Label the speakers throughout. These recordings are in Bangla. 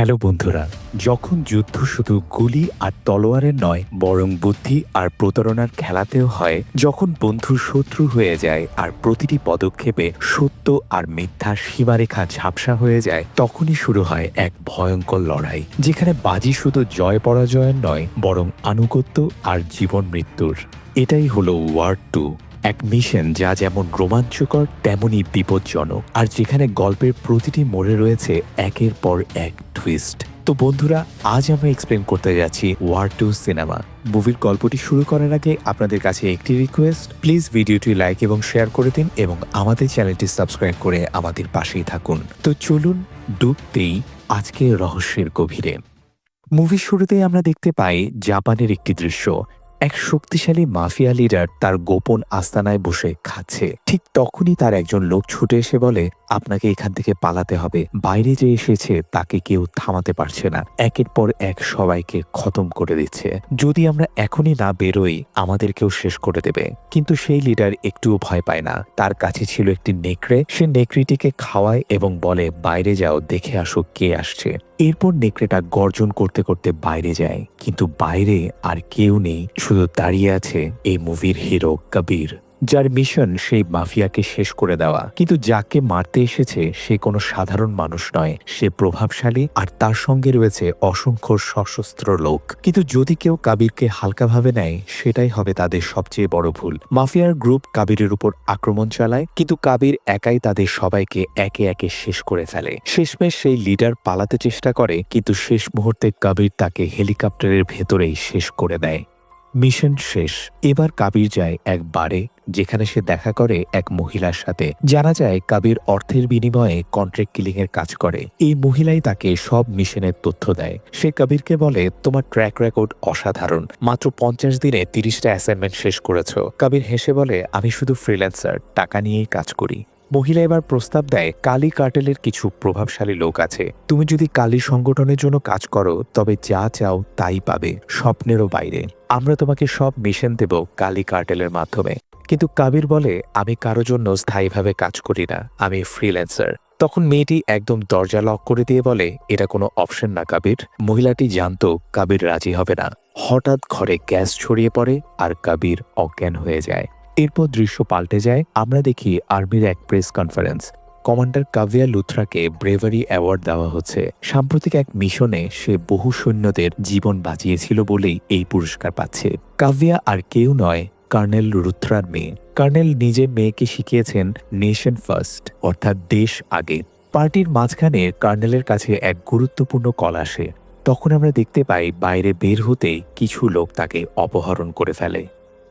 Speaker 1: হ্যালো বন্ধুরা, যখন যুদ্ধ শুধু গুলি আর তলোয়ারের নয়, বরং বুদ্ধি আর প্রতারণার খেলাতেও হয়, যখন বন্ধু শত্রু হয়ে যায় আর প্রতিটি পদক্ষেপে সত্য আর মিথ্যা সীমারেখা ঝাপসা হয়ে যায়, তখনই শুরু হয় এক ভয়ঙ্কর লড়াই, যেখানে বাজি শুধু জয় পরাজয়ের নয়, বরং আনুগত্য আর জীবন মৃত্যুর। এটাই হলো ওয়ার্ড টু এক মিশন যা যেমন রোমাঞ্চকর, তেমনই বিপজ্জনক। আর যেখানে গল্পের প্রতিটি মোড়ে রয়েছে একের পর এক টুইস্ট তো বন্ধুরা, আজ আমরা এক্সপ্লেন করতে যাচ্ছি ওয়ার টু সিনেমা মুভির গল্পটি শুরু করার আগে আপনাদের কাছে একটি রিকোয়েস্ট প্লিজ ভিডিওটি লাইক এবং শেয়ার করে দিন এবং আমাদের চ্যানেলটি সাবস্ক্রাইব করে আমাদের পাশেই থাকুন। তো চলুন, ডুবতেই আজকে রহস্যের গভীরে। মুভির শুরুতেই আমরা দেখতে পাই জাপানের একটি দৃশ্য। এক শক্তিশালী মাফিয়া লিডার তার গোপন আস্তানায় বসে খাচ্ছে। ঠিক তখনই তার একজন লোক ছুটে এসে বলে, আপনাকে এখান থেকে পালাতে হবে। বাইরে যে এসেছে, তাকে কেউ থামাতে পারছে না। একের পর এক সবাইকে খতম করে দিচ্ছে। যদি আমরা এখনই না বেরোই, আমাদেরকেও শেষ করে দেবে। কিন্তু সেই লিডার একটুও ভয় পায় না। তার কাছে ছিল একটি নেকড়ে। সে নেকড়িটিকে খাওয়ায় এবং বলে, বাইরে যাও, দেখে আসো কে আসছে। এরপর নেকড়েটা গর্জন করতে করতে বাইরে যায়, কিন্তু বাইরে আর কেউ নেই, শুধু দাঁড়িয়ে আছে এই মুভির হিরো কবির। যার মিশন সেই মাফিয়াকে শেষ করে দেওয়া। কিন্তু যাকে মারতে এসেছে, সে কোনো সাধারণ মানুষ নয়। সে প্রভাবশালী আর তার সঙ্গে রয়েছে অসংখ্য সশস্ত্র লোক। কিন্তু যদি কেউ কাবিরকে হালকাভাবে নেয়, সেটাই হবে তাদের সবচেয়ে বড় ভুল। মাফিয়ার গ্রুপ কাবিরের উপর আক্রমণ চালায়, কিন্তু কাবির একাই তাদের সবাইকে একে একে শেষ করে ফেলে। শেষমেশ সেই লিডার পালাতে চেষ্টা করে, কিন্তু শেষ মুহূর্তে কাবির তাকে হেলিকপ্টারের ভেতরেই শেষ করে দেয়। মিশন শেষ। এবার কাবির যায় এক বারে, যেখানে সে দেখা করে এক মহিলার সাথে। জানা যায় কাবির অর্থের বিনিময়ে কন্ট্রাক্ট কিলিং এর কাজ করে। এই মহিলাই তাকে সব মিশনের তথ্য দেয়। সে কবিরকে বলে, তোমার ট্র্যাক রেকর্ড অসাধারণ। মাত্র পঞ্চাশ দিনে তিরিশটা অ্যাসাইনমেন্ট শেষ করেছ। কবির হেসে বলে, আমি শুধু ফ্রিল্যান্সার টাকা নিয়েই কাজ করি। মহিলা এবার প্রস্তাব দেয়, কালী কার্টেলের কিছু প্রভাবশালী লোক আছে। তুমি যদি কালী সংগঠনের জন্য কাজ করো, তবে যা চাও তাই পাবে, স্বপ্নেরও বাইরে। আমরা তোমাকে সব মিশন দেব কালী কার্টেলের মাধ্যমে। কিন্তু কাবির বলে, আমি কারও জন্য স্থায়ীভাবে কাজ করি না, আমি ফ্রিল্যান্সার তখন মেয়েটি একদম দরজা লক করে দিয়ে বলে, এটা কোনো অপশন না কাবির। মহিলাটি জানত কাবির রাজি হবে না। হঠাৎ ঘরে গ্যাস ছড়িয়ে পড়ে আর কাবির অজ্ঞান হয়ে যায়। এরপর দৃশ্য পাল্টে যায়, আমরা দেখি আর্মির এক প্রেস কনফারেন্স। কমান্ডার কাভিয়া লুথরাকে ব্রেভারি অ্যাওয়ার্ড দেওয়া হচ্ছে। সাম্প্রতিক এক মিশনে সে বহু সৈন্যদের জীবন বাঁচিয়েছিল বলেই এই পুরস্কার পাচ্ছে। কাভিয়া আর কেউ নয়, কর্নেল রুথরার মেয়ে। কর্নেল নিজে মেয়েকে শিখিয়েছেন নেশন ফার্স্ট, অর্থাৎ দেশ আগে। পার্টির মাঝখানে কর্নেলের কাছে এক গুরুত্বপূর্ণ কল আসে। তখন আমরা দেখতে পাই বাইরে বের হতেই কিছু লোক তাকে অপহরণ করে ফেলে।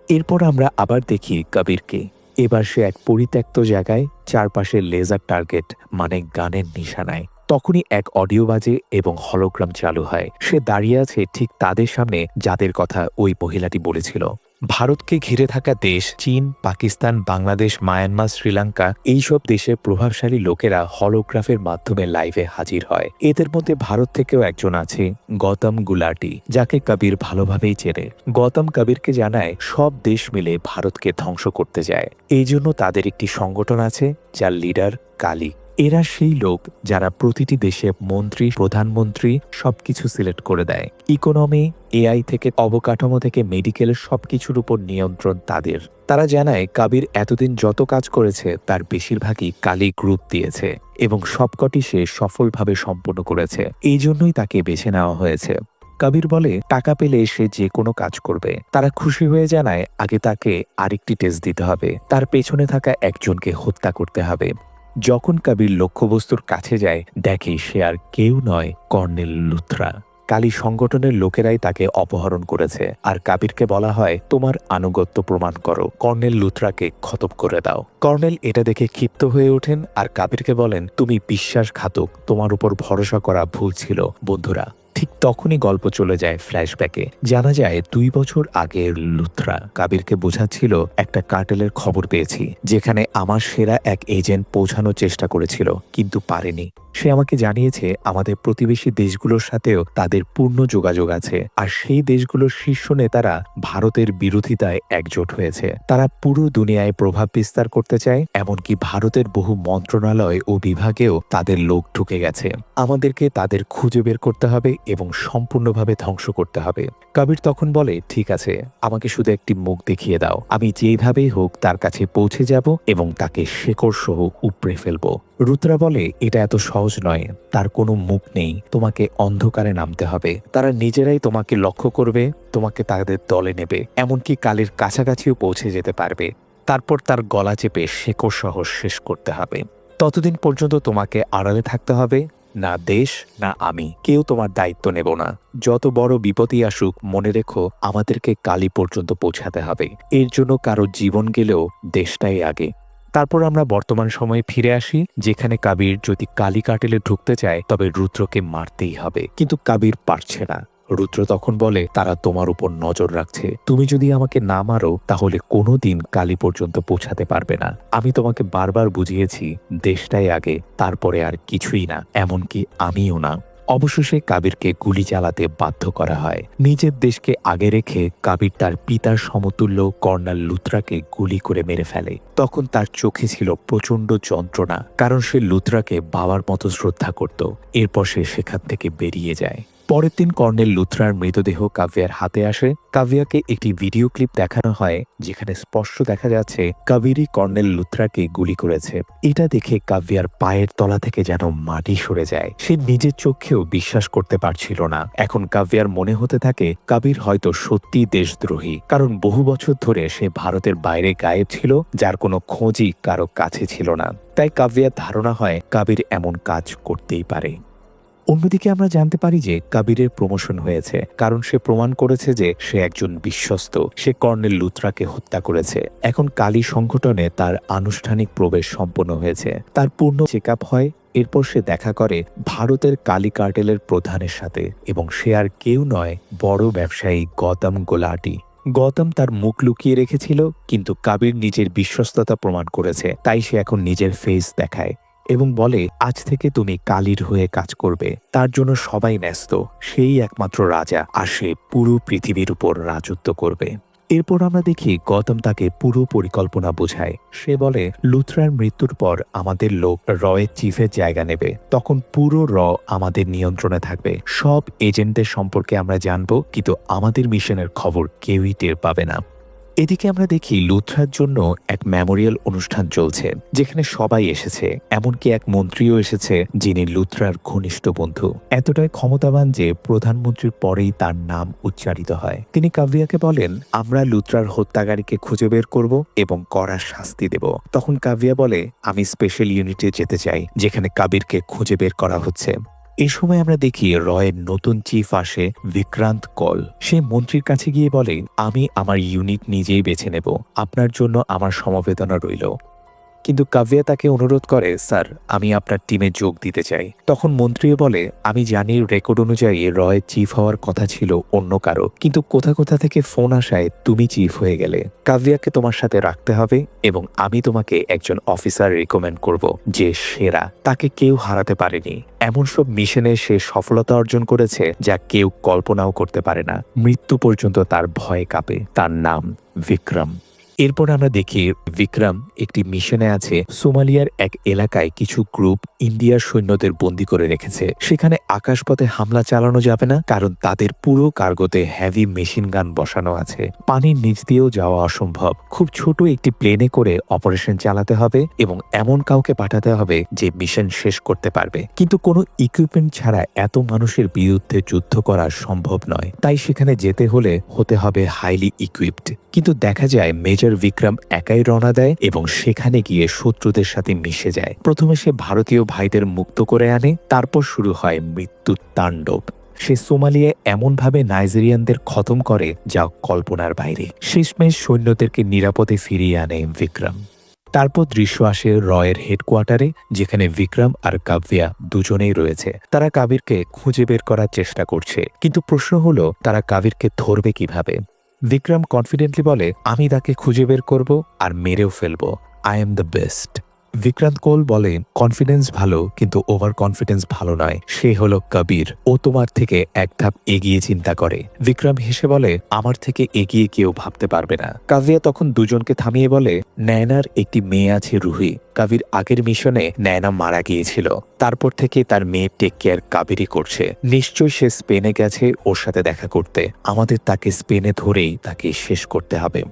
Speaker 1: এরপর আমরা আবার দেখি কবিরকে। এবার সে এক পরিত্যক্ত জায়গায় চারপাশের লেজার টার্গেট মানে গানের নিশানায়। তখনই এক অডিও বাজে এবং হলোগ্রাম চালু হয়। সে দাঁড়িয়ে আছে ঠিক তাদের সামনে যাদের কথা ওই মহিলাটি বলেছিল। ভারতকে ঘিরে থাকা দেশ, চীন, পাকিস্তান, বাংলাদেশ, মায়ানমার, শ্রীলঙ্কা, এইসব দেশের প্রভাবশালী লোকেরা হলোগ্রাফের মাধ্যমে লাইভে হাজির হয়। এদের মধ্যে ভারত থেকেও একজন আছে গৌতম গুলাটি, যাকে কবির ভালোভাবেই চেনে। গৌতম কবিরকে জানায়, সব দেশ মিলে ভারতকে ধ্বংস করতে যায়। এই জন্য তাদের একটি সংগঠন আছে, যার লিডার কালী। এরা সেই লোক যারা প্রতিটি দেশে মন্ত্রী, প্রধানমন্ত্রী সবকিছু সিলেক্ট করে দেয়। ইকোনমি, এআই থেকে অবকাঠামো থেকে মেডিকেলের সবকিছুর উপর নিয়ন্ত্রণ তাদের। তারা জানায়, কাবির এতদিন যত কাজ করেছে, তার বেশিরভাগই কালী গ্রুপ দিয়েছে এবং সবকটি সে সফলভাবে সম্পন্ন করেছে। এই জন্যই তাকে বেছে নেওয়া হয়েছে। কবির বলে, টাকা পেলে সে যে কোনো কাজ করবে। তারা খুশি হয়ে জানায়, আগে তাকে আরেকটি টেস্ট দিতে হবে। তার পেছনে থাকা একজনকে হত্যা করতে হবে। যখন কাবির লক্ষ্যবস্তুর কাছে যায়, দেখে সে আর কেউ নয় কর্নেল লুথরা কালী সংগঠনের লোকেরাই তাকে অপহরণ করেছে। আর কাবিরকে বলা হয়, তোমার আনুগত্য প্রমাণ করো। কর্নেল লুথরাকে খতম করে দাও। কর্নেল এটা দেখে ক্ষিপ্ত হয়ে ওঠেন আর কাবিরকে বলেন, তুমি বিশ্বাসঘাতক। তোমার উপর ভরসা করা ভুল ছিল, বন্ধুরা। ঠিক তখনই গল্প চলে যায় ফ্ল্যাশব্যাকে। জানা যায় দুই বছর আগের লুথরা কাবিরকে বোঝাচ্ছিল, একটা কার্টেলের খবর পেয়েছি, যেখানে আমার সেরা এক এজেন্ট পৌঁছানোর চেষ্টা করেছিল, কিন্তু পারেনি। সে আমাকে জানিয়েছে, আমাদের প্রতিবেশী দেশগুলোর সাথেও তাদের পূর্ণ যোগাযোগ আছে, আর সেই দেশগুলোর শীর্ষ নেতারা ভারতের বিরোধিতায় একজোট হয়েছে। তারা পুরো দুনিয়ায় প্রভাব বিস্তার করতে চায়, এমনকি ভারতের বহু মন্ত্রণালয় ও বিভাগেও তাদের লোক ঢুকে গেছে। আমাদেরকে তাদের খুঁজে বের করতে হবে এবং সম্পূর্ণভাবে ধ্বংস করতে হবে। কবির তখন বলে, ঠিক আছে, আমাকে শুধু একটি মুখ দেখিয়ে দাও। আমি যেইভাবেই হোক তার কাছে পৌঁছে যাব এবং তাকে শেকড় সহ উপড়ে ফেলব। রুদ্রা বলে, এটা এত সহজ নয়। তার কোনো মুখ নেই। তোমাকে অন্ধকারে নামতে হবে। তারা নিজেরাই তোমাকে লক্ষ্য করবে, তোমাকে তাদের দলে নেবে। এমনকি কালের কাছাকাছিও পৌঁছে যেতে পারবে। তারপর তার গলা চেপে শেকড় সহ শেষ করতে হবে। ততদিন পর্যন্ত তোমাকে আড়ালে থাকতে হবে। না দেশ, না আমি। কেউ তোমার দায়িত্ব নেব না। যত বড় বিপদই আসুক, মনে রেখো, আমাদেরকে কালী পর্যন্ত পৌঁছাতে হবে। এর জন্য কারও জীবন গেলেও দেশটাই আগে। তারপর আমরা বর্তমান সময়ে ফিরে আসি, যেখানে কাবির যদি কালী কাটেলে ঢুকতে চায়, তবে রুদ্রকে মারতেই হবে। কিন্তু কাবির পারছে না। রুদ্র তখন বলে, তারা তোমার উপর নজর রাখছে। তুমি যদি আমাকে না মারো, তাহলে কোনো দিন কালী পর্যন্ত পৌঁছাতে পারবে না। আমি তোমাকে বারবার বুঝিয়েছি, দেশটাই আগে, তারপরে আর কিছুই না, এমনকি আমিও না। অবশেষে কাবিরকে গুলি চালাতে বাধ্য করা হয়। নিজের দেশকে আগে রেখে কাবির তার পিতার সমতুল্য কর্নাল লুত্রাকে গুলি করে মেরে ফেলে। তখন তার চোখে ছিল প্রচণ্ড যন্ত্রণা, কারণ সে লুত্রাকে বাবার মতো শ্রদ্ধা করত। এরপর সে সেখান থেকে বেরিয়ে যায়। পরের দিন কর্নেল লুথরার মৃতদেহ কাভিয়ার হাতে আসে। কাভিয়াকে একটি ভিডিও ক্লিপ দেখানো হয়, যেখানে স্পষ্ট দেখা যাচ্ছে কাবেরি কর্নেল লুথরাকে গুলি করেছে। এটা দেখে কাভিয়ার পায়ের তলা থেকে যেন মাটি সরে যায়। সে নিজের চোখেও বিশ্বাস করতে পারছিল না। এখন কাভিয়ার মনে হতে থাকে কাবির হয়তো সত্যি দেশদ্রোহী। কারণ বহু বছর ধরে সে ভারতের বাইরে গায়েব ছিল, যার কোনো খোঁজই কারও কাছে ছিল না। তাই কাভিয়ার ধারণা হয় কাবির এমন কাজ করতেই পারে। অন্যদিকে আমরা জানতে পারি যে কাবিরের প্রমোশন হয়েছে, কারণ সে প্রমাণ করেছে যে সে একজন বিশ্বস্ত। সে কর্নেল লুত্রাকে হত্যা করেছে। এখন কালী সংগঠনে তার আনুষ্ঠানিক প্রবেশ সম্পন্ন হয়েছে। তার পূর্ণ চেক হয়, এরপর সে দেখা করে ভারতের কালী কার্টেলের প্রধানের সাথে, এবং সে আর কেউ নয়, বড় ব্যবসায়ী গৌতম গোলাটি। গৌতম তার মুখ লুকিয়ে রেখেছিল, কিন্তু কাবির নিজের বিশ্বস্ততা প্রমাণ করেছে, তাই সে এখন নিজের ফেস দেখায়। এবং বলে, আজ থেকে তুমি কালীর হয়ে কাজ করবে। তার জন্য সবাই ন্যস্ত। সেই একমাত্র রাজা আর সে পুরো পৃথিবীর উপর রাজত্ব করবে। এরপর আমরা দেখি গৌতম তাকে পুরো পরিকল্পনা বোঝায়। সে বলে লুথরার মৃত্যুর পর আমাদের লোক রয়ের চিফের জায়গা নেবে। তখন পুরো র আমাদের নিয়ন্ত্রণে থাকবে। সব এজেন্টদের সম্পর্কে আমরা জানব, কিন্তু আমাদের মিশনের খবর কেউই টের পাবে না। এদিকে আমরা দেখি লুথরার জন্য এক মেমোরিয়াল অনুষ্ঠান চলছে, যেখানে সবাই এসেছে, এমনকি এক মন্ত্রীও এসেছে যিনি লুথরার ঘনিষ্ঠ বন্ধু। এতটাই ক্ষমতাবান যে প্রধানমন্ত্রীর পরেই তার নাম উচ্চারিত হয়। তিনি কাভিয়াকে বলেন, আমরা লুথরার হত্যাকারীকে খুঁজে বের করব এবং কড়া শাস্তি দেব। তখন কাভিয়া বলে, আমি স্পেশাল ইউনিটে যেতে চাই, যেখানে কাবিরকে খুঁজে বের করা হচ্ছে। এ সময় আমরা দেখি রয়ের নতুন চিফ আসে বিক্রান্ত কল। সে মন্ত্রীর কাছে গিয়ে বলেন আমি আমার ইউনিট নিজেই বেছে নেব। আপনার জন্য আমার সমবেদনা রইল। কিন্তু কাভিয়া তাকে অনুরোধ করে, স্যার, আমি আপনার টিমে যোগ দিতে চাই। তখন মন্ত্রীও বলে, আমি জানি রেকর্ড অনুযায়ী রয় চিফ হওয়ার কথা ছিল অন্য কারও, কিন্তু কোথা কোথা থেকে ফোন আসায় তুমি চিফ হয়ে গেলে। কাভিয়াকে তোমার সাথে রাখতে হবে এবং আমি তোমাকে একজন অফিসার রেকমেন্ড করব যে সেরা। তাকে কেউ হারাতে পারেনি। এমন সব মিশনে সে সফলতা অর্জন করেছে যা কেউ কল্পনাও করতে পারে না। মৃত্যু পর্যন্ত তার ভয়ে কাঁপে। তার নাম বিক্রম। এরপর আমরা দেখি বিক্রম একটি মিশনে আছে। সোমালিয়ার এক এলাকায় কিছু গ্রুপ ইন্ডিয়ার সৈন্যদের বন্দি করে রেখেছে। সেখানে আকাশপথে হামলা চালানো যাবে না, কারণ তাদের পুরো কার্গোতে হ্যাভি মেশিন গান বসানো আছে। পানির নিচ দিয়েও যাওয়া অসম্ভব। খুব ছোট একটি প্লেনে করে অপারেশন চালাতে হবে এবং এমন কাউকে পাঠাতে হবে যে মিশন শেষ করতে পারবে। কিন্তু কোনো ইকুইপমেন্ট ছাড়া এত মানুষের বিরুদ্ধে যুদ্ধ করা সম্ভব নয়। তাই সেখানে যেতে হলে হতে হবে হাইলি ইকুইপড কিন্তু দেখা যায় মেজর বিক্রম একাই রওনা দেয় এবং সেখানে গিয়ে শত্রুদের সাথে মিশে যায়। প্রথমে সে ভারতীয় ভাইদের মুক্ত করে আনে, তারপর শুরু হয় মৃত্যুর তাণ্ডব। সে সোমালিয়া এমনভাবে নাইজেরিয়ানদের খতম করে যা কল্পনার বাইরে। শেষমেশ সৈন্যদেরকে নিরাপদে ফিরিয়ে আনে বিক্রম। তারপর দৃশ্য আসে রয়ের হেডকোয়ার্টারে, যেখানে বিক্রম আর কাব্যা দুজনেই রয়েছে। তারা কাবিরকে খুঁজে বের করার চেষ্টা করছে, কিন্তু প্রশ্ন হলো, তারা কাবিরকে ধরবে কীভাবে? বিক্রম কনফিডেন্টলি বলে, আমি তাকে খুঁজে বের করব আর মেরেও ফেলব। I am the best Vikrant Kol বলে কনফিডেন্স ভালো, কিন্তু ওভার কনফিডেন্স ভালো নয়। সে হলো কবির। ও তোমার থেকে এক ধাপ এগিয়ে চিন্তা করে। বিক্রম হেসে বলে, আমার থেকে এগিয়ে কেউ ভাবতে পারবে না। কাভিয়া তখন দুজনকে থামিয়ে বলে, ন্যায়নার একটি মেয়ে আছে রুহি। কাবির আগের মিশনে ন্যায়না মারা গিয়েছিল। তারপর থেকে তার মেয়ে টেক কেয়ার কাবিরই করছে। নিশ্চয়ই সে স্পেনে গেছে ওর সাথে দেখা করতে। আমাদের তাকে স্পেনে ধরেই তাকে শেষ করতে হবে।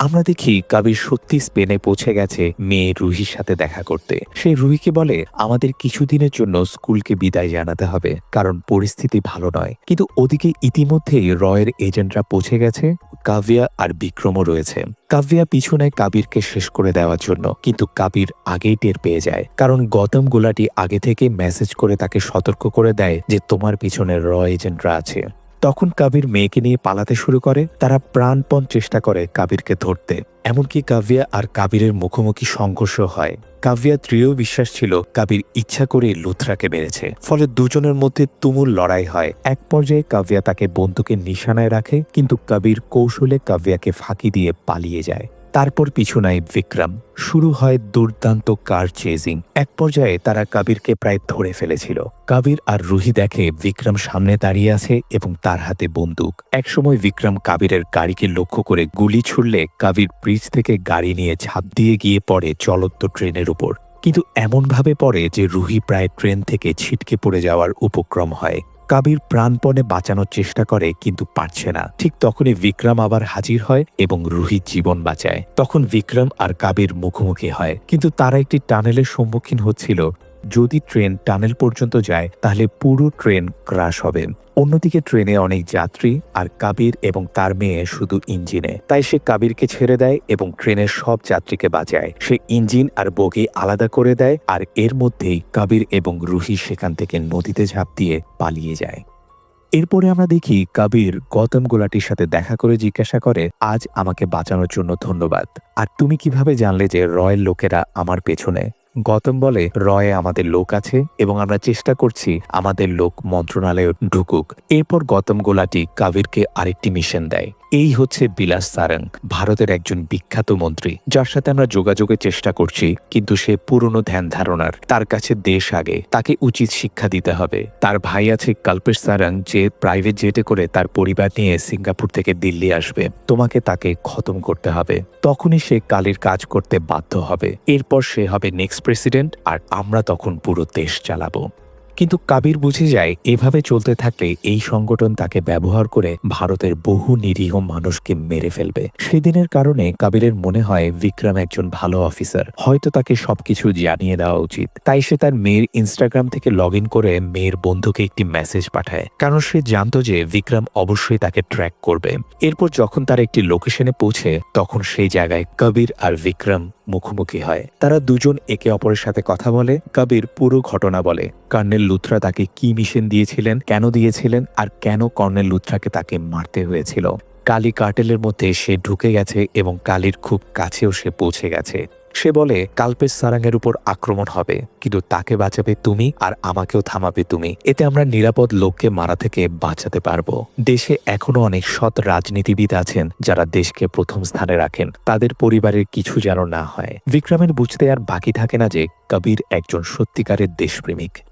Speaker 1: আমরা দেখি কাবির সত্যি স্পেনে পৌঁছে গেছে মেয়ে রুহির সাথে দেখা করতে। সেই রুহিকে বলে, আমাদের কিছুদিনের জন্য স্কুলকে বিদায় জানাতে হবে, কারণ পরিস্থিতি ভালো নয়। কিন্তু ওদিকে ইতিমধ্যেই রয়ের এজেন্টরা পৌঁছে গেছে কাভিয়া আর বিক্রমও রয়েছে। কাভিয়া পিছনে কাবিরকে শেষ করে দেওয়ার জন্য, কিন্তু কাবির আগেই টের পেয়ে যায়। কারণ গৌতম গোলাটি আগে থেকে মেসেজ করে তাকে সতর্ক করে দেয় যে তোমার পিছনে র এজেন্টরা আছে। তখন কাবির মেয়েকে নিয়ে পালাতে শুরু করে, তারা প্রাণপণ চেষ্টা করে কাবিরকে ধরতে। এমনকি কাভিয়া আর কাবিরের মুখোমুখি সংঘর্ষ হয়। কাভিয়া দৃঢ় বিশ্বাস ছিল কাবির ইচ্ছা করে লুথরাকে মেরেছে। ফলে দুজনের মধ্যে তুমুল লড়াই হয়। এক পর্যায়ে কাভিয়া তাকে বন্দুকের নিশানায় রাখে, কিন্তু কাবির কৌশলে কাভিয়াকে ফাঁকি দিয়ে পালিয়ে যায়। তারপর পিছু নেয় বিক্রম। শুরু হয় দুর্দান্ত কার চেজিং এক পর্যায়ে তারা কাবিরকে প্রায় ধরে ফেলেছিল। কাবির আর রুহি দেখে বিক্রম সামনে দাঁড়িয়ে আছে এবং তার হাতে বন্দুক। একসময় বিক্রম কাবিরের গাড়িকে লক্ষ্য করে গুলি ছুড়লে কাবির ব্রিজ থেকে গাড়ি নিয়ে ঝাঁপ দিয়ে গিয়ে পড়ে চলন্ত ট্রেনের উপর। কিন্তু এমনভাবে পড়ে যে রুহি প্রায় ট্রেন থেকে ছিটকে পড়ে যাওয়ার উপক্রম হয়। কাবির প্রাণপণে বাঁচানোর চেষ্টা করে কিন্তু পারছে না। ঠিক তখনই বিক্রম আবার হাজির হয় এবং রুহিত জীবন বাঁচায়। তখন বিক্রম আর কাবির মুখোমুখি হয়। কিন্তু তারা একটি টানেলের সম্মুখীন হচ্ছিল। যদি ট্রেন টানেল পর্যন্ত যায়, তাহলে পুরো ট্রেন ক্রাশ হবে। অন্যদিকে ট্রেনে অনেক যাত্রী আর কাবির এবং তার মেয়ে শুধু ইঞ্জিনে। তাই সে কাবিরকে ছেড়ে দেয় এবং ট্রেনের সব যাত্রীকে বাঁচায়। সে ইঞ্জিন আর বগি আলাদা করে দেয় আর এর মধ্যেই কাবির এবং রুহি সেখান থেকে নদীতে ঝাঁপ দিয়ে পালিয়ে যায়। এরপরে আমরা দেখি কাবির গৌতম গোলাটির সাথে দেখা করে জিজ্ঞাসা করে, আজ আমাকে বাঁচানোর জন্য ধন্যবাদ। আর তুমি কীভাবে জানলে যে রয়েল লোকেরা আমার পেছনে? গৌতম বলে, রয়ে আমাদের লোক আছে এবং আমরা চেষ্টা করছি আমাদের লোক মন্ত্রণালয়ে ঢুকুক। এরপর গৌতম গোলাটি কাবিরকে আরেকটি মিশন দেয়। এই হচ্ছে বিলাস সারং ভারতের একজন বিখ্যাত মন্ত্রী, যার সাথে আমরা যোগাযোগের চেষ্টা করছি, কিন্তু সে পুরনো ধ্যান ধারণার, তার কাছে দেশ আগে, তাকে উচিত শিক্ষা দিতে হবে। তার ভাই আছে কল্পেশ সারং যে প্রাইভেট জেটে করে তার পরিবার নিয়ে সিঙ্গাপুর থেকে দিল্লি আসবে। তোমাকে তাকে খতম করতে হবে। তখনই সে কালির কাজ করতে বাধ্য হবে। এরপর সে হবে নেক্সট প্রেসিডেন্ট আর আমরা তখন পুরো দেশ চালাবো। কিন্তু কাবির বুঝে যায়, এভাবে চলতে থাকলে এই সংগঠন তাকে ব্যবহার করে ভারতের বহু নিরীহ মানুষকে মেরে ফেলবে। সেদিনের কারণে কাবিরের মনে হয় বিক্রম একজন ভালো অফিসার। হয়তো তাকে সবকিছু জানিয়ে দেওয়া উচিত। তাই সে তার মেয়ের ইনস্টাগ্রাম থেকে লগ করে মেয়ের বন্ধুকে একটি মেসেজ পাঠায়। কারণ সে জানতো যে বিক্রম অবশ্যই তাকে ট্র্যাক করবে। এরপর যখন তার একটি লোকেশনে পৌঁছে, তখন সেই জায়গায় কবির আর বিক্রম মুখোমুখি হয়। তারা দুজন একে অপরের সাথে কথা বলে, কবির পুরো ঘটনা বলে। কর্নেল লুথরা তাকে কি মিশন দিয়েছিলেন, কেন দিয়েছিলেন, আর কেন কর্নেল লুথরাকে তাকে মারতে হয়েছিল? কালী কার্টেলের মধ্যে সে ঢুকে গেছে এবং কালীর খুব কাছেও সে পৌঁছে গেছে। সে বলে, কালপেশ সারাঙ্গের উপর আক্রমণ হবে, কিন্তু তাকে বাঁচাবে তুমি আর আমাকেও থামাবে তুমি। এতে আমরা নিরাপদ লোককে মারা থেকে বাঁচাতে পারব। দেশে এখনও অনেক সৎ রাজনীতিবিদ আছেন যারা দেশকে প্রথম স্থানে রাখেন। তাদের পরিবারের কিছু যেন না হয়। বিক্রমের বুঝতে আর বাকি থাকে না যে, কবির একজন সত্যিকারের দেশপ্রেমিক।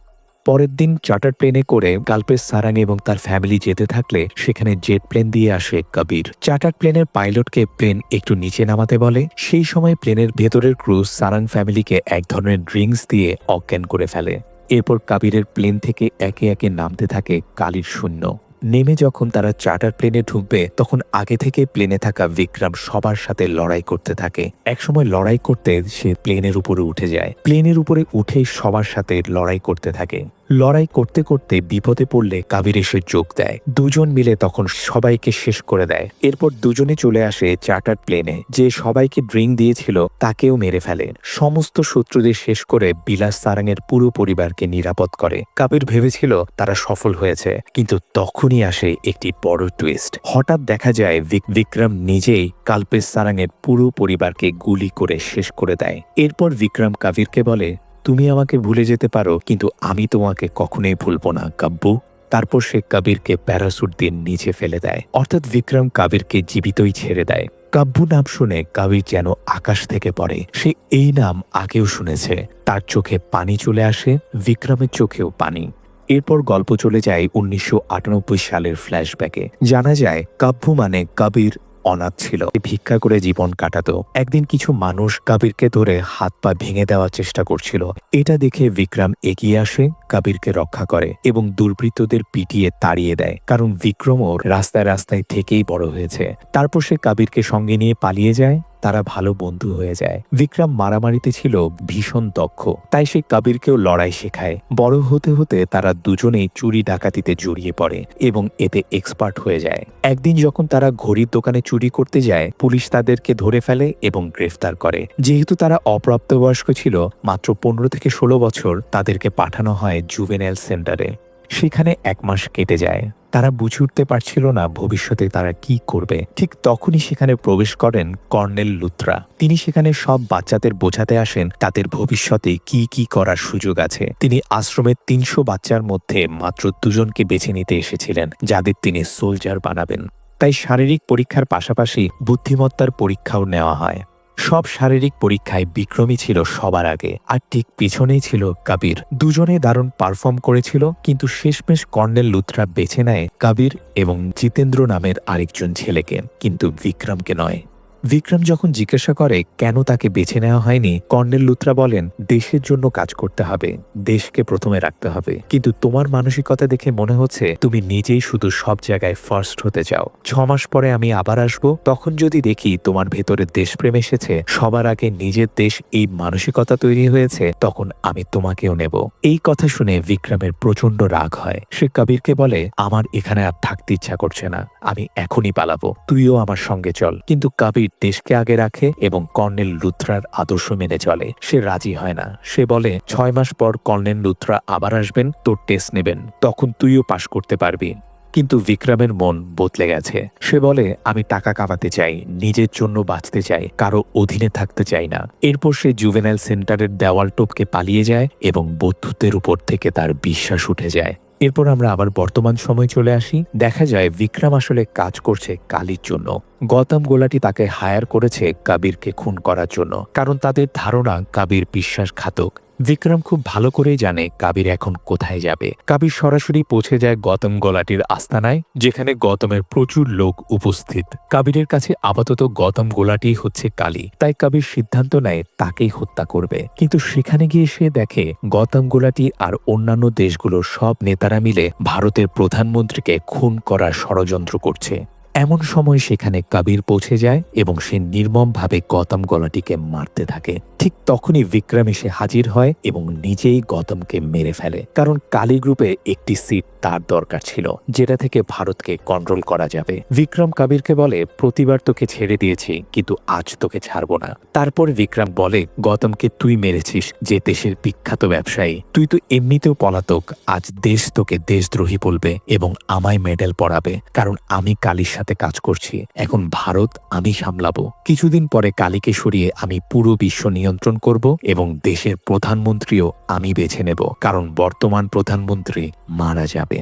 Speaker 1: পরের দিন চার্টার প্লেনে করে কালপেশ সারাং এবং তার ফ্যামিলি যেতে থাকলে সেখানে জেট প্লেন দিয়ে আসে কবির। চার্টার প্লেনের পাইলটকে প্লেন একটু নিচে নামাতে বলে। সেই সময় প্লেনের ভেতরের ক্রুজ সারাং ফ্যামিলিকে এক ধরনের ড্রিঙ্কস দিয়ে অজ্ঞান করে ফেলে। এরপর কাবিরের প্লেন থেকে একে একে নামতে থাকে কালির শূন্য। নেমে যখন তারা চার্টার প্লেনে ঢুকবে, তখন আগে থেকে প্লেনে থাকা বিক্রম সবার সাথে লড়াই করতে থাকে। একসময় লড়াই করতে সে প্লেনের উপরে উঠে যায়। প্লেনের উপরে উঠেই সবার সাথে লড়াই করতে থাকে। লড়াই করতে করতে বিপদে পড়লে কাবির এসে যোগ দেয়। দুজন মিলে তখন সবাইকে শেষ করে দেয়। এরপর দুজনে চলে আসে চার্টার প্লেনে। যে সবাইকে ড্রিঙ্ক দিয়েছিল, তাকেও মেরে ফেলে। সমস্ত শত্রুদের শেষ করে বিলাস সারাঙের পুরো পরিবারকে নিরাপদ করে। কাবির ভেবেছিল তারা সফল হয়েছে, কিন্তু তখনই আসে একটি বড় টুইস্ট হঠাৎ দেখা যায় বিক্রম নিজেই কাল্পেশ সারাঙের পুরো পরিবারকে গুলি করে শেষ করে দেয়। এরপর বিক্রম কাবিরকে বলে তুমি আমাকে ভুলে যেতে পারো, কিন্তু আমি তোমাকে কখনোই ভুলবো না, কাব্বু। তারপর সে কবিরকে প্যারাসুট দিয়ে নিচে ফেলে দেয়। অর্থাৎ বিক্রম কাবিরকে জীবিতই ছেড়ে দেয়। কাব্বু নাম শুনে কাবির যেন আকাশ থেকে পড়ে। সে এই নাম আগেও শুনেছে। তার চোখে পানি চলে আসে, বিক্রমের চোখেও পানি। এরপর গল্প চলে যায় উনিশশো আটানব্বই সালের ফ্ল্যাশব্যাকে জানা যায় কাব্যু মানে কবির অনাথ ছিল। ভিক্ষা করে জীবন কাটাতো। একদিন কিছু মানুষ কাবিরকে ধরে হাত পা ভেঙে দেওয়ার চেষ্টা করছিল। এটা দেখে বিক্রম এগিয়ে আসে, কাবিরকে রক্ষা করে এবং দুর্বৃত্তদের পিটিয়ে তাড়িয়ে দেয়। কারণ বিক্রমও রাস্তায় রাস্তায় থেকেই বড় হয়েছে। তারপর সে কাবিরকে সঙ্গে নিয়ে পালিয়ে যায়। তারা ভালো বন্ধু হয়ে যায়। বিক্রম মারামারিতে ছিল ভীষণ দক্ষ। তাই সে কাবিরকেও লড়াই শেখায়। বড় হতে হতে তারা দুজনেই চুরি ডাকাতিতে জড়িয়ে পড়ে এবং এতে এক্সপার্ট হয়ে যায়। একদিন যখন তারা ঘড়ির দোকানে চুরি করতে যায়, পুলিশ তাদেরকে ধরে ফেলে এবং গ্রেফতার করে। যেহেতু তারা অপ্রাপ্তবয়স্ক ছিল, মাত্র পনেরো থেকে ষোলো বছর তাদেরকে পাঠানো হয় জুভেনাইল সেন্টারে। সেখানে এক মাস কেটে যায়। তারা বুঝে উঠতে পারছিল না ভবিষ্যতে তারা কি করবে। ঠিক তখনই সেখানে প্রবেশ করেন কর্নেল লুত্রা তিনি সেখানে সব বাচ্চাদের বোঝাতে আসেন তাদের ভবিষ্যতে কি কি করার সুযোগ আছে। তিনি আশ্রমের তিনশো বাচ্চার মধ্যে মাত্র দুজনকে বেছে নিতে এসেছিলেন, যাদের তিনি সোলজার বানাবেন। তাই শারীরিক পরীক্ষার পাশাপাশি বুদ্ধিমত্তার পরীক্ষাও নেওয়া হয়। সব শারীরিক পরীক্ষায় বিক্রমী ছিল সবার আগে, আর ঠিক পিছনেই ছিল কাবির। দুজনে দারুণ পারফর্ম করেছিল, কিন্তু শেষমেশ কর্নেল লুথরা বেছে নেয় কাবির এবং জিতেন্দ্র নামের আরেকজন ছেলেকে, কিন্তু বিক্রমকে নয়। বিক্রম যখন জিজ্ঞাসা করে, কেন তাকে বেছে নেওয়া হয়নি? কর্নেল লুথরা বলেন, দেশের জন্য কাজ করতে হবে, দেশকে প্রথমে রাখতে হবে। কিন্তু তোমার মানসিকতা দেখে মনে হচ্ছে, তুমি নিজেই শুধু সব জায়গায় ফার্স্ট হতে চাও। ছ মাস পরে আমি আবার আসব। তখন যদি দেখি তোমার ভেতরে দেশপ্রেম এসেছে, সবার আগে নিজের দেশ এই মানসিকতা তৈরি হয়েছে, তখন আমি তোমাকেও নেব। এই কথা শুনে বিক্রমের প্রচণ্ড রাগ হয়। সে কবিরকে বলে, আমার এখানে আর থাকতে ইচ্ছা করছে না। আমি এখনই পালাবো। তুইও আমার সঙ্গে চল। কিন্তু কবির দেশকে আগে রাখে এবং কর্নেল লুথরার আদর্শ মেনে চলে। সে রাজি হয় না। সে বলে, ছয় মাস পর কর্নেল লুথরা আবার আসবেন তোর টেস্ট নেবেন। তখন তুইও পাশ করতে পারবি। কিন্তু বিক্রমের মন বদলে গেছে। সে বলে, আমি টাকা কামাতে চাই, নিজের জন্য বাঁচতে চাই, কারও অধীনে থাকতে চাই না। এরপর সে জুভেনাইল সেন্টারের দেওয়াল টোপকে পালিয়ে যায় এবং বন্ধুত্বের উপর থেকে তার বিশ্বাস উঠে যায়। এরপর আমরা আবার বর্তমান সময় চলে আসি। দেখা যায় বিক্রম আসলে কাজ করছে কালির জন্য। গৌতম গোলাটি তাকে হায়ার করেছে কাবিরকে খুন করার জন্য। কারণ তাদের ধারণা কাবির বিশ্বাসঘাতক। বিক্রম খুব ভালো করেই জানে কাবির এখন কোথায় যাবে। কাবির সরাসরি পৌঁছে যায় গৌতম গোলাটির আস্তানায়, যেখানে গৌতমের প্রচুর লোক উপস্থিত। কাবিরের কাছে আপাতত গৌতম গোলাটি হচ্ছে কালী, তাই কাবির সিদ্ধান্ত নেয় তাকেই হত্যা করবে। কিন্তু সেখানে গিয়ে সে দেখে গৌতম গোলাটি আর অন্যান্য দেশগুলোর সব নেতারা মিলে ভারতের প্রধানমন্ত্রীকে খুন করার ষড়যন্ত্র করছে। এমন সময় সেখানে কাবির পৌঁছে যায় এবং সে নির্মমভাবে গৌতম গলাটিকে মারতে থাকে। ঠিক তখনই বিক্রম এসে হাজির হয় এবং নিজেই গৌতমকে মেরে ফেলে। কারণ কালী গ্রুপে একটি সিট তার দরকার ছিল, যেটা থেকে ভারতকে কন্ট্রোল করা যাবে। বিক্রম কাবিরকে বলে, প্রতিবার তোকে ছেড়ে দিয়েছি, কিন্তু আজ তোকে ছাড়ব না। তারপর বিক্রম বলে, গৌতমকে তুই মেরেছিস, যে দেশের বিখ্যাত ব্যবসায়ী। তুই তো এমনিতেও পলাতক, আজ দেশ তোকে দেশদ্রোহী বলবে এবং আমায় মেডেল পড়াবে কারণ আমি কালীর সাথে কাজ করছি। এখন ভারত আমি সামলাবো। কিছুদিন পরে কালীকে সরিয়ে আমি পুরো বিশ্ব নিয়ন্ত্রণ করব এবং দেশের প্রধানমন্ত্রীও আমি বেছে নেব, কারণ বর্তমান প্রধানমন্ত্রী মারা যাবে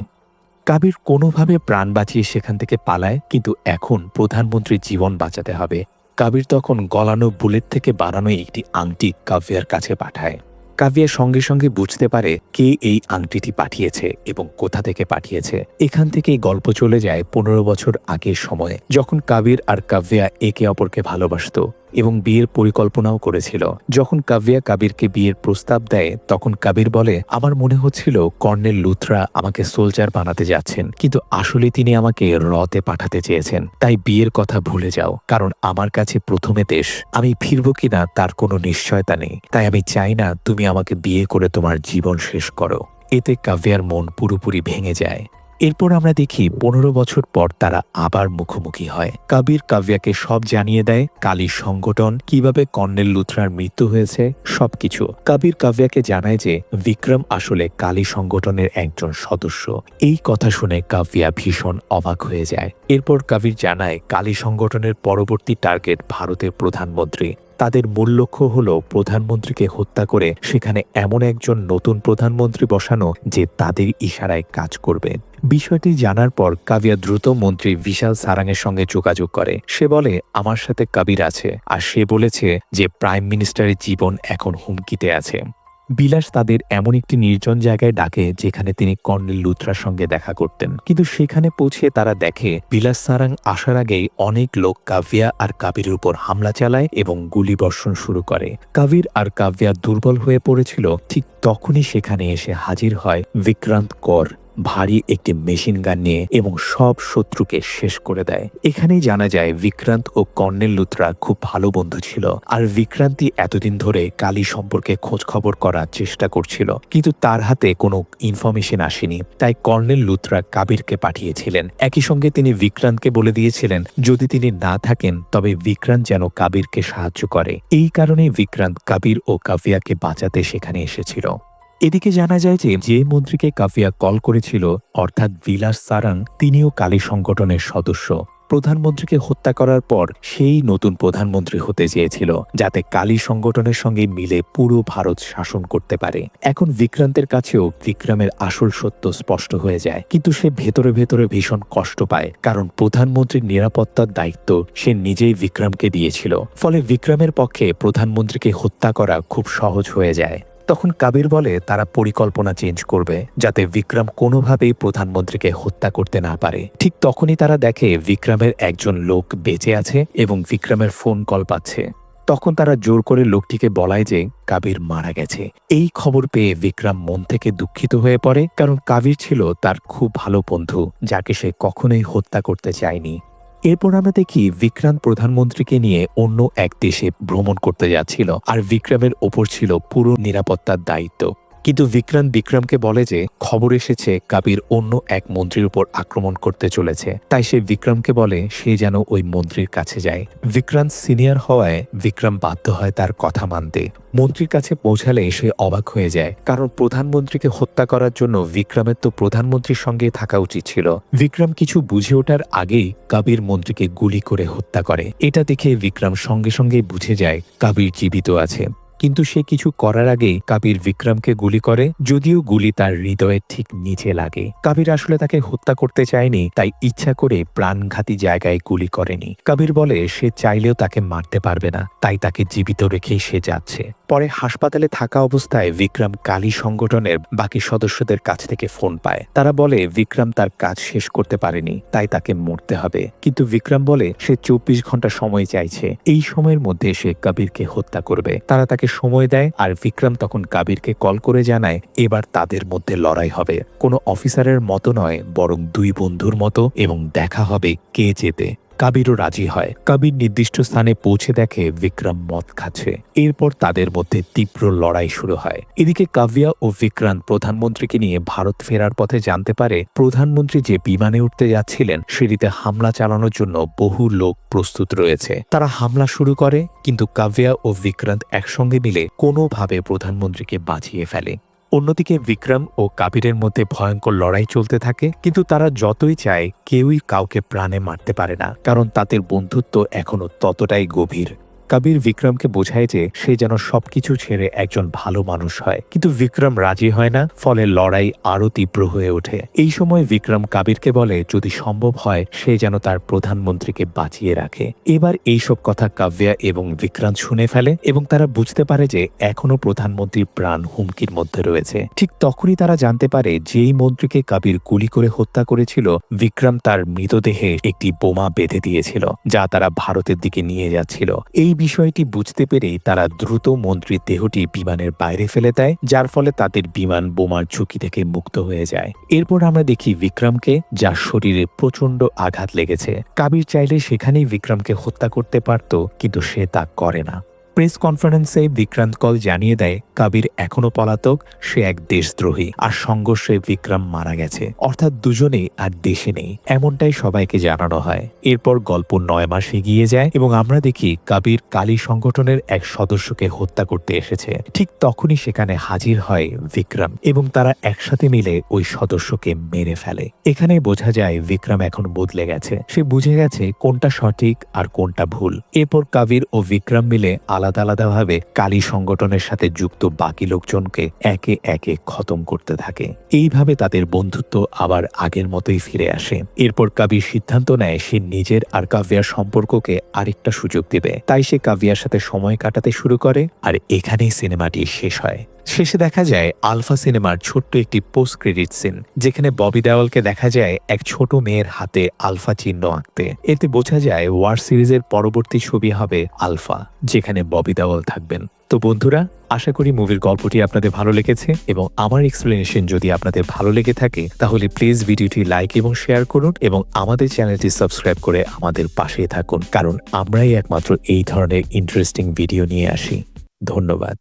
Speaker 1: কাবির কোনোভাবে প্রাণ বাঁচিয়ে সেখান থেকে পালায়, কিন্তু এখন প্রধানমন্ত্রীর জীবন বাঁচাতে হবে। কাবির তখন গলানো বুলেট থেকে বানানো একটি আংটি কাভিয়ার কাছে পাঠায়। কাভিয়া সঙ্গে সঙ্গে বুঝতে পারে কে এই আংটিটি পাঠিয়েছে এবং কোথা থেকে পাঠিয়েছে। এখান থেকেই গল্প চলে যায় পনেরো বছর আগের সময়ে, যখন কাবির আর কাভিয়া একে অপরকে ভালোবাসতো। এবং বিয়ের পরিকল্পনাও করেছিল। যখন কাভিয়া কাবিরকে বিয়ের প্রস্তাব দেয়, তখন কাবির বলে, আমার মনে হচ্ছিল কর্নেল লুথরা আমাকে সোলজার বানাতে যাচ্ছেন, কিন্তু আসলে তিনি আমাকে রতে পাঠাতে চেয়েছেন। তাই বিয়ের কথা ভুলে যাও, কারণ আমার কাছে প্রথমে দেশ। আমি ফিরবো কিনা তার কোনো নিশ্চয়তা নেই। তাই আমি চাই না তুমি আমাকে বিয়ে করে তোমার জীবন শেষ করো। এতে কাব্যার মন পুরোপুরি ভেঙে যায়। এরপর আমরা দেখি পনেরো বছর পর তারা আবার মুখোমুখি হয়। কাবির কাব্যাকে সব জানিয়ে দেয় কালীর সংগঠন, কীভাবে কর্নেল লুথরার মৃত্যু হয়েছে, সবকিছু। কাবির কাব্যাকে জানায় যে বিক্রম আসলে কালী সংগঠনের একজন সদস্য। এই কথা শুনে কাব্যা ভীষণ অবাক হয়ে যায়। এরপর কাবির জানায় কালী সংগঠনের পরবর্তী টার্গেট ভারতের প্রধানমন্ত্রী। তাদের মূল লক্ষ্য হল প্রধানমন্ত্রীকে হত্যা করে সেখানে এমন একজন নতুন প্রধানমন্ত্রী বসানো যে তাদের ইশারায় কাজ করবে। বিষয়টি জানার পর কাবিয়া দ্রুত মন্ত্রী বিশাল সারাংয়ের সঙ্গে যোগাযোগ করে। সে বলে, আমার সাথে কাবির আছে। আর সে বলেছে যে, প্রাইম মিনিস্টারের জীবন এখন হুমকিতে আছে। বিলাস তাদের এমন একটি নির্জন জায়গায় ডাকে যেখানে তিনি কর্নেল লুথরার সঙ্গে দেখা করতেন। কিন্তু সেখানে পৌঁছে তারা দেখে, বিলাস সারাং আসার আগেই অনেক লোক কাভিয়া আর কাবির উপর হামলা চালায় এবং গুলি বর্ষণ শুরু করে। কাবির আর কাভিয়া দুর্বল হয়ে পড়েছিল, ঠিক তখনই সেখানে এসে হাজির হয় বিক্রান্ত কর। ভারী একটি মেশিন গান নিয়ে এবং সব শত্রুকে শেষ করে দেয়। এখানেই জানা যায় বিক্রান্ত ও কর্নেল লুত্রা খুব ভালো বন্ধু ছিল আর বিক্রান্তি এতদিন ধরে কালী সম্পর্কে খোঁজ খবর করার চেষ্টা করছিল, কিন্তু তার হাতে কোনো ইনফরমেশন আসেনি। তাই কর্নেল লুত্রা কাবিরকে পাঠিয়েছিলেন। একই সঙ্গে তিনি বিক্রান্তকে বলে দিয়েছিলেন, যদি তিনি না থাকেন, তবে বিক্রান্ত যেন কাবিরকে সাহায্য করে। এই কারণে বিক্রান্ত কাবির ও কাভিয়াকে বাঁচাতে সেখানে এসেছিল। এদিকে জানা যায় যে যে মন্ত্রীকে কাফিয়া কল করেছিল, অর্থাৎ বিলাস সারাং, তিনিও কালী সংগঠনের সদস্য। প্রধানমন্ত্রীকে হত্যা করার পর সেই নতুন প্রধানমন্ত্রী হতে চেয়েছিল, যাতে কালী সংগঠনের সঙ্গে মিলে পুরো ভারত শাসন করতে পারে। এখন বিক্রান্তের কাছেও বিক্রমের আসল সত্য স্পষ্ট হয়ে যায়। কিন্তু সে ভেতরে ভেতরে ভীষণ কষ্ট পায়, কারণ প্রধানমন্ত্রীর নিরাপত্তার দায়িত্ব সে নিজেই বিক্রমকে দিয়েছিল। ফলে বিক্রমের পক্ষে প্রধানমন্ত্রীকে হত্যা করা খুব সহজ হয়ে যায়। তখন কাবির বলে, তারা পরিকল্পনা চেঞ্জ করবে, যাতে বিক্রম কোনোভাবেই প্রধানমন্ত্রীকে হত্যা করতে না পারে। ঠিক তখনই তারা দেখে বিক্রমের একজন লোক বেঁচে আছে এবং বিক্রমের ফোন কল পাচ্ছে। তখন তারা জোর করে লোকটিকে বলায় যে, কাবির মারা গেছে। এই খবর পেয়ে বিক্রম মন থেকে দুঃখিত হয়ে পড়ে, কারণ কাবির ছিল তার খুব ভালো বন্ধু, যাকে সে কখনোই হত্যা করতে চায়নি। এরপর আমরা দেখি বিক্রান্ত প্রধানমন্ত্রীকে নিয়ে অন্য এক দেশে ভ্রমণ করতে যাচ্ছিল, আর বিক্রমের ওপর ছিল পুরো নিরাপত্তার দায়িত্ব। কিন্তু বিক্রান্ত বিক্রমকে বলে যে, খবর এসেছে কাবির অন্য এক মন্ত্রীর উপর আক্রমণ করতে চলেছে। তাই সে বিক্রমকে বলে, সে যেন ওই মন্ত্রীর কাছে যায়। বিক্রান্ত সিনিয়র হওয়ায় বিক্রম বাধ্য হয় তার কথা মানতে। মন্ত্রীর কাছে পৌঁছালে সে অবাক হয়ে যায়। কারণ প্রধানমন্ত্রীকে হত্যা করার জন্য বিক্রমের তো প্রধানমন্ত্রীর সঙ্গে থাকা উচিত ছিল। বিক্রম কিছু বুঝে ওঠার আগেই কাবির মন্ত্রীকে গুলি করে হত্যা করে। এটা দেখে বিক্রম সঙ্গে সঙ্গে বুঝে যায় কাবির জীবিত আছে। কিন্তু সে কিছু করার আগে কাবির বিক্রমকে গুলি করে, যদিও গুলি তার হৃদয়ের ঠিক নিচে লাগে। কাবির আসলে তাকে হত্যা করতে চায়নি, তাই ইচ্ছা করে প্রাণঘাতী জায়গায় গুলি করেনি। কাবির বলে, সে চাইলেও তাকে মারতে পারবে না, তাই তাকে জীবিত রেখেই সে যাচ্ছে। পরে হাসপাতালে থাকা অবস্থায় বিক্রম কালী সংগঠনের বাকি সদস্যদের কাছ থেকে ফোন পায়। তারা বলে, বিক্রম তার কাজ শেষ করতে পারেনি, তাই তাকে মরতে হবে। কিন্তু বিক্রম বলে, সে চব্বিশ ঘণ্টা সময় চাইছে, এই সময়ের মধ্যে সে কবিরকে হত্যা করবে। তারা তাকে সময় দেয় আর বিক্রম তখন কাবিরকে কল করে জানায়, এবার তাদের মধ্যে লড়াই হবে। কোনো অফিসারের মতো নয়, বরং দুই বন্ধুর মতো এবং দেখা হবে কে যেতে কাবিরও রাজি হয়। কাবির নির্দিষ্ট স্থানে পৌঁছে দেখে বিক্রম মদ খাচ্ছে। এরপর তাদের মধ্যে তীব্র লড়াই শুরু হয়। এদিকে কাভিয়া ও বিক্রান্ত প্রধানমন্ত্রীকে নিয়ে ভারত ফেরার পথে জানতে পারে, প্রধানমন্ত্রী যে বিমানে উঠতে যাচ্ছিলেন সেটিতে হামলা চালানোর জন্য বহু লোক প্রস্তুত রয়েছে। তারা হামলা শুরু করে, কিন্তু কাভিয়া ও বিক্রান্ত একসঙ্গে মিলে কোনোভাবে প্রধানমন্ত্রীকে বাঁচিয়ে ফেলে। অন্যদিকে বিক্রম ও কাবিরের মধ্যে ভয়ঙ্কর লড়াই চলতে থাকে, কিন্তু তারা যতই চায় কেউই কাউকে প্রাণে মারতে পারে না, কারণ তাদের বন্ধুত্ব এখনও ততটাই গভীর। কবির বিক্রমকে বোঝায় যে সে যেন সবকিছু ছেড়ে একজন ভালো মানুষ হয়। কিন্তু বিক্রম রাজি হয় না, ফলে লড়াই আরও তীব্র হয়ে ওঠে। এই সময় বিক্রম কাবিরকে বলে, যদি সম্ভব হয়, সে যেন তার প্রধানমন্ত্রীকে বাঁচিয়ে রাখে। এবার এইসব কথা কাব্যা এবং বিক্রান্ত শুনে ফেলে এবং তারা বুঝতে পারে যে এখনও প্রধানমন্ত্রীর প্রাণ হুমকির মধ্যে রয়েছে। ঠিক তখনই তারা জানতে পারে, যেই মন্ত্রীকে কাবির গুলি করে হত্যা করেছিল, বিক্রম তার মৃতদেহে একটি বোমা বেঁধে দিয়েছিল, যা তারা ভারতের দিকে নিয়ে যাচ্ছিল। এই বিষয়টি বুঝতে পেরে তারা দ্রুত মন্ত্রীর দেহটি বিমানের বাইরে ফেলে দেয়, যার ফলে তাদের বিমান বোমার ঝুঁকি থেকে মুক্ত হয়ে যায়। এরপর আমরা দেখি বিক্রমকে, যার শরীরে প্রচণ্ড আঘাত লেগেছে। কাবির চাইলে সেখানেই বিক্রমকে হত্যা করতে পারত, কিন্তু সে তা করে না। প্রেস কনফারেন্সে বিক্রান্ত কল জানিয়ে দেয়, কাবির এখনও পলাতক, সে এক দেশদ্রোহী, আর সংঘর্ষে বিক্রম মারা গেছে। অর্থাৎ দুজনেই আর দেশে নেই, এমনটাই সবাইকে জানানো হয়। এরপর গল্প নয় মাস এগিয়ে যায় এবং আমরা দেখি কাবির কালী সংগঠনের এক সদস্যকে হত্যা করতে এসেছে। ঠিক তখনই সেখানে হাজির হয় বিক্রম এবং তারা একসাথে মিলে ওই সদস্যকে মেরে ফেলে। এখানে বোঝা যায় বিক্রম এখন বদলে গেছে। সে বুঝে গেছে কোনটা সঠিক আর কোনটা ভুল। এরপর কাবির ও বিক্রম মিলে আলাদা আলাদাভাবে কালী সংগঠনের সাথে যুক্ত বাকি লোকজনকে একে একে খতম করতে থাকে। এইভাবে তাদের বন্ধুত্ব আবার আগের মতোই ফিরে আসে। এরপর কাবির সিদ্ধান্ত নেয় সে নিজের আর কাভিয়ার সম্পর্ককে আরেকটা সুযোগ দেবে। তাই সে কাভিয়ার সাথে সময় কাটাতে শুরু করে আর এখানেই সিনেমাটি শেষ হয়। শেষে দেখা যায় আলফা সিনেমার ছোট্ট একটি পোস্ট ক্রেডিট সিন যেখানে ববি দেওয়ালকে দেখা যায় এক ছোট মেয়ের হাতে আলফা চিহ্ন আঁকতে। এতে বোঝা যায় ওয়ার সিরিজের পরবর্তী ছবি হবে আলফা, যেখানে ববি দেওয়াল থাকবেন। তো বন্ধুরা, আশা করি মুভির গল্পটি আপনাদের ভালো লেগেছে এবং আমার এক্সপ্লেনেশন যদি আপনাদের ভালো লেগে থাকে, তাহলে প্লিজ ভিডিওটি লাইক এবং শেয়ার করুন এবং আমাদের চ্যানেলটি সাবস্ক্রাইব করে আমাদের পাশেই থাকুন, কারণ আমরাই একমাত্র এই ধরনের ইন্টারেস্টিং ভিডিও নিয়ে আসি। ধন্যবাদ।